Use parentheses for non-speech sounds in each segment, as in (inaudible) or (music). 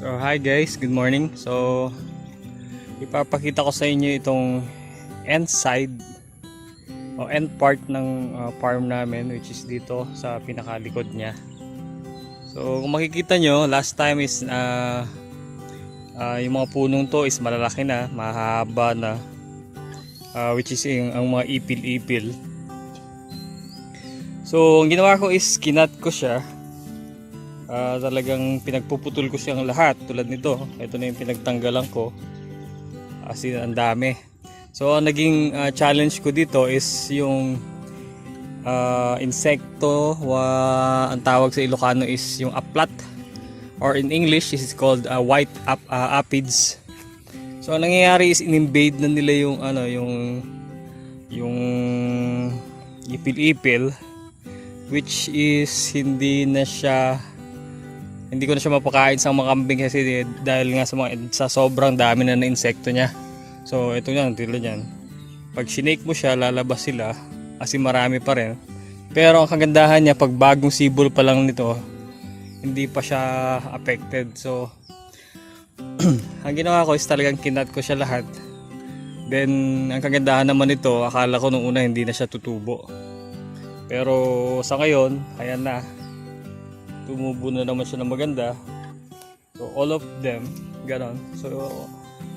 So hi guys, good morning. So ipapakita ko sa inyo itong end side o end part ng uh, farm namin which is dito sa pinakalikod niya. So kung makikita nyo, last time is uh, uh, yung mga punong to is malalaki na, mahaba na uh, which is yung, ang mga ipil-ipil. So ang ginawa ko is kinat ko siya Ah, talagang pinagpuputol ko siyang lahat tulad nito. Ito na yung pinagtanggalan ko. Kasi ang dami. So ang naging ah, challenge ko dito is yung ah, insekto wa, ang tawag sa Ilocano is yung aplat. Or in English is called ah, white ap, ah, aphids. So ang nangyayari is in-invade na nila yung ano yung yung ipil-ipil which is hindi na siya hindi ko na siya mapakain sa mga kambing kasi dahil nga sa mga sa sobrang dami na na insekto niya. So ito yan, tulad yan. Pag sinake mo siya, lalabas sila kasi marami pa rin. Pero ang kagandahan niya pag bagong sibol pa lang nito, hindi pa siya affected. So (clears throat) ang ginawa ko is talagang kinat ko siya lahat. Then ang kagandahan naman nito, akala ko nung una hindi na siya tutubo. Pero sa ngayon, ayan na tumubo na naman siya ng maganda. So all of them, ganon. So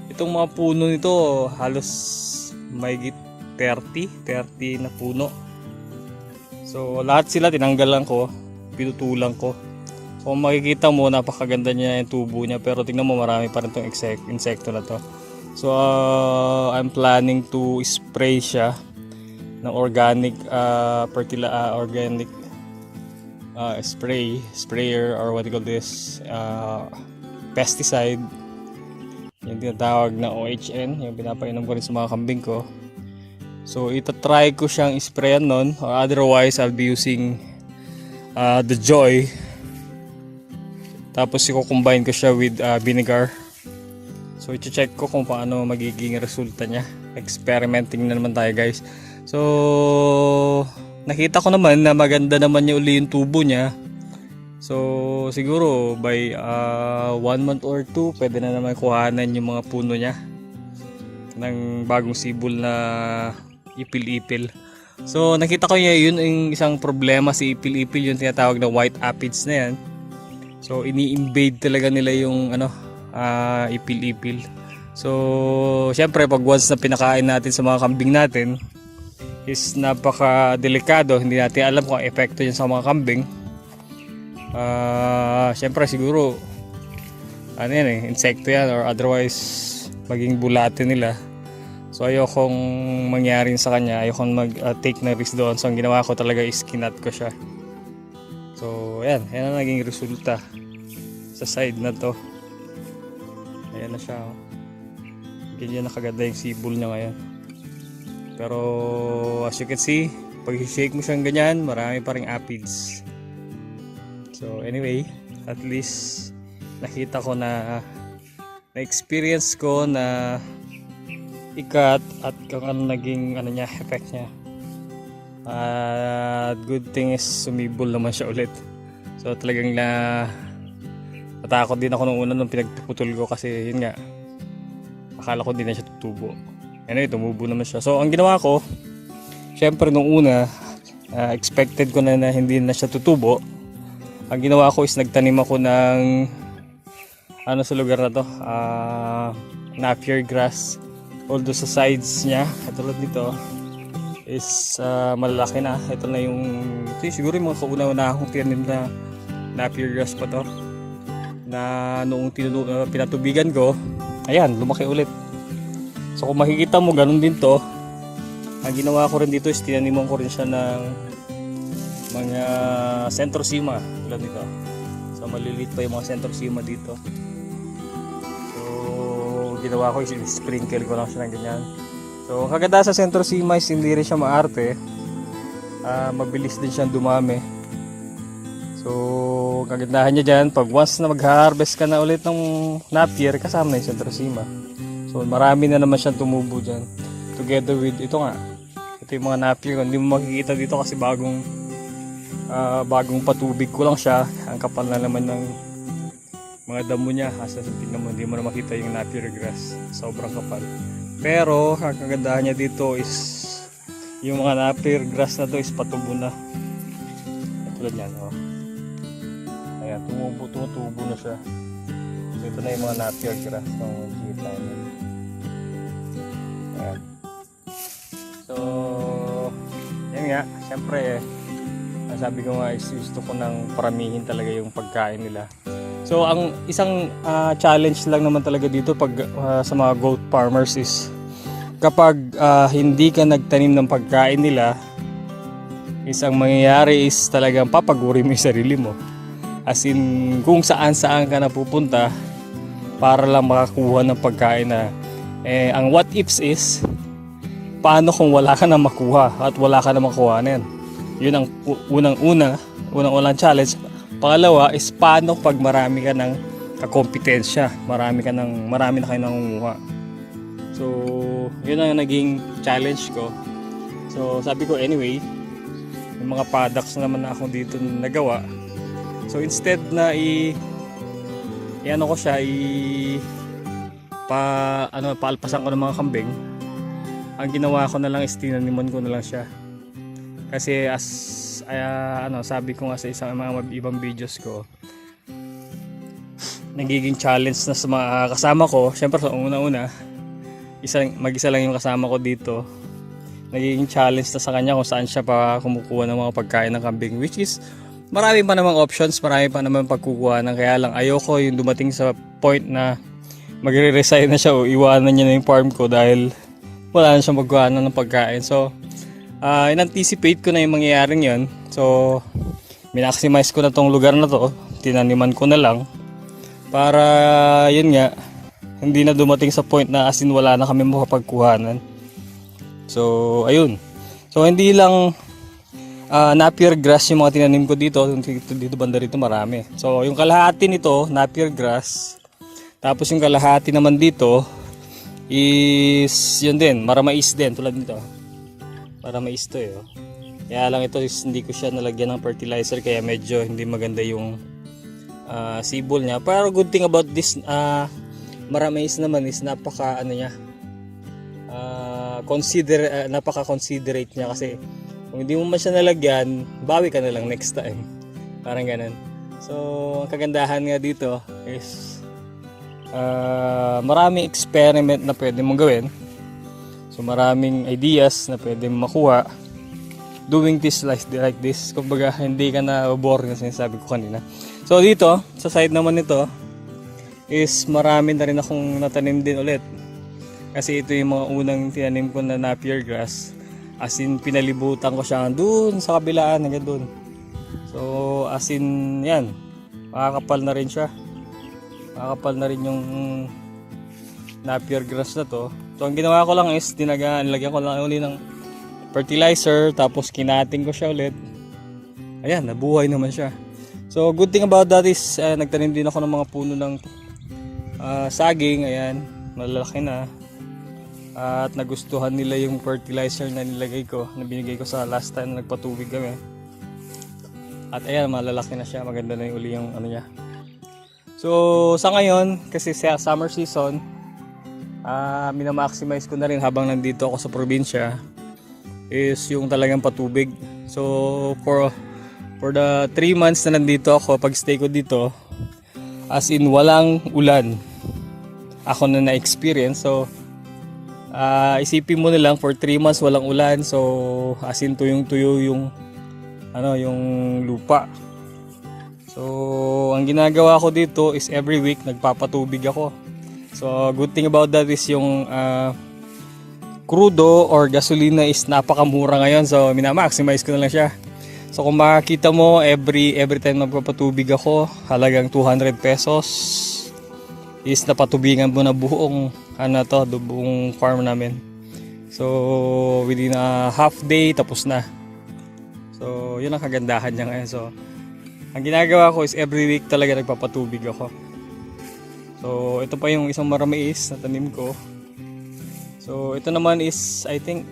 itong mga puno nito halos may 30, 30 na puno. So lahat sila tinanggalan ko, pinutulan ko. So makikita mo, napakaganda niya yung tubo niya pero tingnan mo marami pa rin tong insekto na to. So uh, I'm planning to spray siya ng organic uh, fertila, uh, organic uh, spray, sprayer or what you call this, uh, pesticide. Yung tinatawag na OHN, yung pinapainom ko rin sa mga kambing ko. So itatry ko siyang sprayan nun or otherwise I'll be using uh, the Joy. Tapos i-combine ko siya with uh, vinegar. So i-check ko kung paano magiging resulta niya. Experimenting na naman tayo guys. So nakita ko naman na maganda naman niya uli yung tubo niya. So siguro by uh, one month or two pwede na naman kuhanan yung mga puno niya ng bagong sibol na ipil-ipil. So nakita ko niya yun yung isang problema si ipil-ipil yung tinatawag na white aphids na yan. So ini-invade talaga nila yung ano uh, ipil-ipil. So syempre pag once na pinakain natin sa mga kambing natin, is napaka delikado hindi natin alam kung ang epekto yun sa mga kambing. Uh, syempre siguro ano yan eh insekto yan or otherwise maging bulate nila. So ayokong mangyari sa kanya. Ayokong mag uh, take na risk doon. So ang ginawa ko talaga is kinat ko siya. So ayan yan ang naging resulta sa side na to. Ayan na siya oh. ganyan nakaganda yung sibol niya ngayon pero as you can see, pag shake mo siyang ganyan, marami pa ring aphids. So anyway, at least nakita ko na na-experience ko na ikat at kung ano naging ano niya, effect niya. At good thing is sumibol naman siya ulit. So talagang na natakot din ako nung una nung pinagpuputol ko kasi yun nga akala ko din na siya tutubo. Anyway, tumubo naman siya. So, ang ginawa ko, syempre nung una, uh, expected ko na na hindi na siya tutubo. Ang ginawa ko is nagtanim ako ng ano sa lugar na to, uh, napier grass. Although sa sides niya, katulad nito, is uh, malalaki na. Ito na yung, ito siguro yung mga kauna-una akong tinanim na napier grass pa to. Na noong tinunu, uh, pinatubigan ko, ayan, lumaki ulit. So kung makikita mo, ganun din to. Ang ginawa ko rin dito is tinaniman ko rin siya ng mga centrosema tulad nito. So maliliit pa yung mga centrosema dito. So ginawa ko is sprinkle ko lang siya ng ganyan. So kaganda sa centrosema is hindi rin siya maarte. Uh, mabilis din siyang dumami. So kagandahan niya dyan, pag once na mag-harvest ka na ulit ng napier, kasama na yung centrosema. So marami na naman siyang tumubo dyan. Together with ito nga. Ito yung mga napier. Hindi mo makikita dito kasi bagong uh, bagong patubig ko lang siya. Ang kapal na naman ng mga damo niya hasta sa tingnan mo hindi mo na makita yung napier grass sobrang kapal pero ang kagandahan niya dito is yung mga napier grass na to is patubo na tulad yan oh. ayan tumubo tumutubo na siya so ito na yung mga napier grass ng makikita niyo ayan so yan nga syempre ang sabi ko nga is gusto ko nang paramihin talaga yung pagkain nila So ang isang ah, challenge lang naman talaga dito pag ah, sa mga goat farmers is kapag ah, hindi ka nagtanim ng pagkain nila is ang mangyayari is talagang papaguri mo yung sarili mo. As in kung saan saan ka napupunta para lang makakuha ng pagkain na eh, ang what ifs is paano kung wala ka na makuha at wala ka na makuhanin. Yun ang unang-una, unang-unang challenge. Pangalawa is paano pag marami ka ng kakompetensya, marami ka ng marami na kayo nangunguha. So, yun ang naging challenge ko. So, sabi ko anyway, yung mga products naman na ako dito na nagawa. So, instead na i i ano ko siya i pa ano paalpasan ko ng mga kambing. Ang ginawa ko na lang is tinaniman ko na lang siya. Kasi as ah, ano sabi ko nga sa isang mga ibang videos ko nagiging challenge na sa mga kasama ko. Syempre sa una-una isang mag-isa lang yung kasama ko dito. Nagiging challenge na sa kanya kung saan siya pa kumukuha ng mga pagkain ng kambing which is marami pa namang options marami pa naman pagkukuha ng. Kaya lang ayoko yung dumating sa point na magre-resign na siya o iwanan niya na yung farm ko dahil wala na siyang magkuha ng pagkain. So uh, in-anticipate ko na yung mangyayaring yon so minaximize ko na tong lugar na to. Tinaniman ko na lang. Para yun nga hindi na dumating sa point na asin wala na kami makapagkuhanan so ayun. So hindi lang ah, napier grass yung mga tinanim ko dito. Dito, dito banda rito marami. So yung kalahati nito napier grass tapos yung kalahati naman dito is yun din maramais din tulad nito para mais to eh. oh. Kaya lang ito is hindi ko siya nalagyan ng fertilizer kaya medyo hindi maganda yung ah, sibol niya. Pero good thing about this uh, maramais naman is napaka ano niya ah, consider ah, napaka considerate niya kasi kung hindi mo man siya nalagyan, bawi ka na lang next time. Parang ganun. So, ang kagandahan nga dito is ah, maraming experiment na pwede mong gawin. So maraming ideas na pwede mo makuha doing this like, like this. Kumbaga hindi ka na bore na sinasabi ko kanina. So dito, sa side naman nito is marami na rin akong natanim din ulit. Kasi ito yung mga unang tinanim ko na napier grass. As in pinalibutan ko siya doon sa kabilaan hanggang doon. So as in yan, makakapal na rin siya. Makakapal na rin yung napier grass na to. So ang ginawa ko lang is dinaga, nilagyan ko lang uli ng fertilizer tapos kinating ko siya ulit. Ayan, nabuhay naman siya. So good thing about that is uh, nagtanim din ako ng mga puno ng ah, saging, ayan, malalaki na. at nagustuhan nila yung fertilizer na nilagay ko, na binigay ko sa last time na nagpatubig kami. At ayan, malalaki na siya, maganda na yung uli yung ano niya. So sa ngayon, kasi sa summer season, ah minamaximize ko na rin habang nandito ako sa probinsya is yung talagang patubig. So for for the 3 months na nandito ako, pag stay ko dito, as in walang ulan. Ako na na-experience. So ah isipin mo na lang for 3 months walang ulan. So as in tuyong-tuyo yung ano, yung lupa. So ang ginagawa ko dito is every week nagpapatubig ako. So, good thing about that is yung crudo or gasolina is napakamura ngayon. So, minamaximize ko na lang siya. So, kung makakita mo, every, every time magpapatubig ako, halagang 200 pesos is napatubigan mo na buong, ano to, buong farm namin. So, within a half day, tapos na. So, yun ang kagandahan niya ngayon. So, ang ginagawa ko is every week talaga nagpapatubig ako. So, ito pa yung isang maramais na tanim ko. So, ito naman is, I think,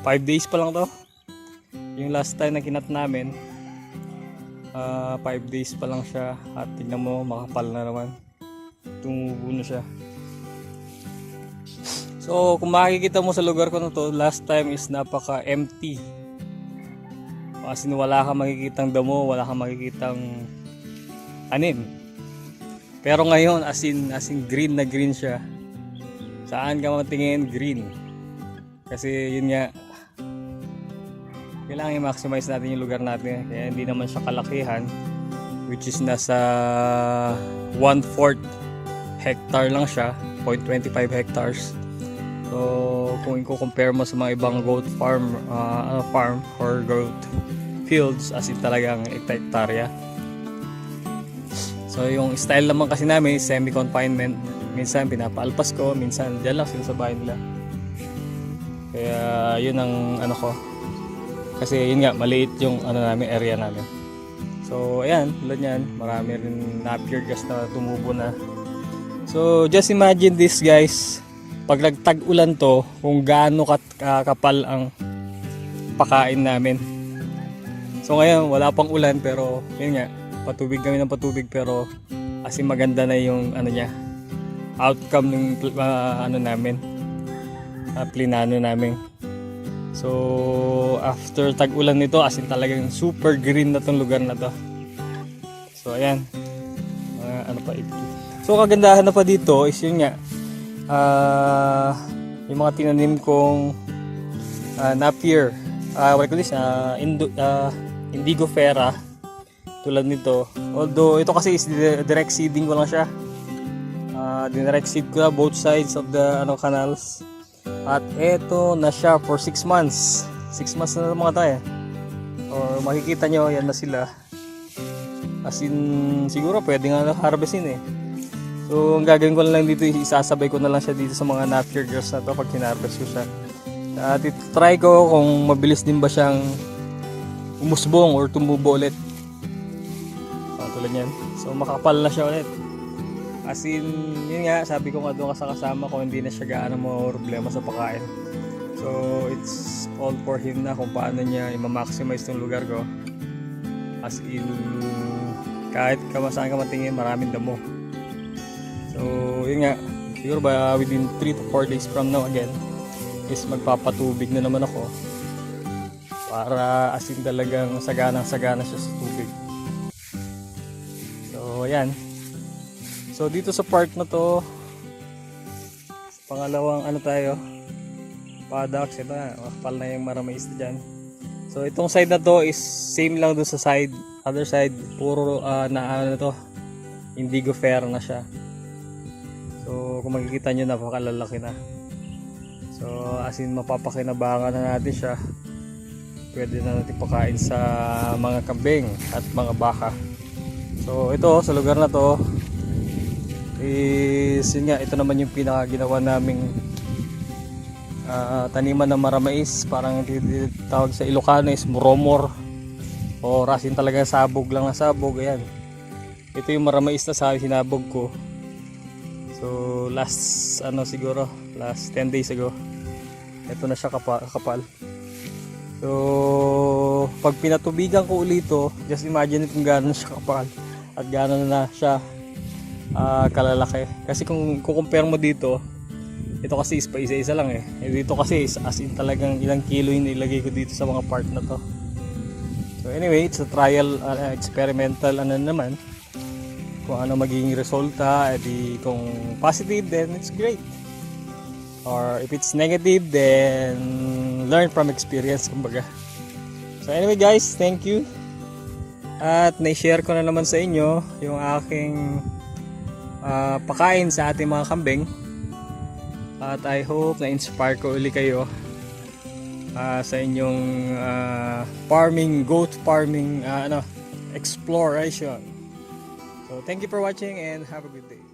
5 days pa lang to. Yung last time na kinat namin. 5 days pa lang siya at tingnan mo makapal na naman. Tumubo na siya. So kung makikita mo sa lugar ko na to, last time is napaka empty. As in wala kang makikitang damo, wala kang makikitang anim. Pero ngayon as in, as in green na green siya. Saan ka matingin green. Kasi yun nga, kailangan i-maximize natin yung lugar natin. Kaya hindi naman siya kalakihan. Which is nasa 1/4 hectare lang siya. 0.25 hectares. So, kung i-compare mo sa mga ibang goat farm, ano, farm or goat fields, as in talagang hektarya. So, yung style naman kasi namin, semi-confinement. Minsan pinapaalpas ko, minsan dyan lang sila sa bahay nila. Kaya, yun ang ano ko. Kasi yun nga, maliit yung ano namin, area namin. So, ayan, tulad yan, marami rin napier gas na tumubo na. So, just imagine this guys. Pag nagtag-ulan to, kung gaano kat kakapal ang pakain namin. So, ngayon, wala pang ulan pero, yun nga, patubig kami ng patubig pero kasi maganda na yung ano niya outcome ng uh, ano namin uh, plinano namin So, after tag-ulan nito, as in talagang super green na tong lugar na to. So, ayan. Mga ano pa ito. So, kagandahan na pa dito is yun nga. Ah yung mga tinanim kong uh, napier. Uh, what this? Uh, Indo, uh, indigo fera. Tulad nito. Although, ito kasi is di- direct seeding ko lang siya. Uh, direct seed ko na both sides of the ano canals. At eto na siya for 6 months. 6 months na mga tayo. Or makikita nyo, yan na sila. As in, siguro pwede nga harvestin eh. So, ang gagawin ko na lang dito, isasabay ko na lang siya dito sa mga napier grass na to pag kinarvest ko siya. At try ko kung mabilis din ba siyang umusbong or tumubo ulit. Oh, tulad yan. So, makapal na siya ulit. As in, yun nga, sabi ko nga doon sa ko, hindi na siya gaano mo problema sa pagkain. So, it's all for him na kung paano niya i-maximize tong lugar ko. As in, kahit kamasaan ka matingin, maraming damo. So, yun nga, siguro ba within 3 to 4 days from now again, is magpapatubig na naman ako para as in talagang saganang sagana siya sa tubig. So, ayan. So dito sa part na to, pangalawang ano tayo, paddocks, ito na, makapal na yung maramay isda dyan. So itong side na to is same lang doon sa side, other side, puro ah, na ano to, indigo fair na siya. Kung makikita nyo, napakalalaki na. So as in mapapakinabangan na natin siya. Pwede na natin pakain sa mga kambing at mga baka. So ito sa lugar na to, is yun nga ito naman yung pinaka ginawa naming ah, taniman ng maramais parang tawag sa Ilocano is muromor o rasin talaga sabog lang na sabog ayan ito yung maramais na sa hinabog ko last ano siguro last 10 days ago ito na siya kapa, kapal so pag pinatubigan ko ulito just imagine kung gaano siya kapal at gaano na siya ah, kalalaki. Kasi kung kukumpare mo dito, ito kasi is pa isa-isa lang eh. Eh, Dito kasi is as in talagang ilang kilo yung nilagay ko dito sa mga part na to. So anyway, it's a trial, uh, experimental ano naman. Kung ano magiging resulta, edi kung positive, then it's great. Or if it's negative, then learn from experience, kumbaga. So anyway guys, thank you. At na-share ko na naman sa inyo yung aking ah, pakain sa ating mga kambing. At I hope na-inspire ko uli kayo ah, sa inyong ah, farming, goat farming, ah, ano, exploration. So thank you for watching and have a good day.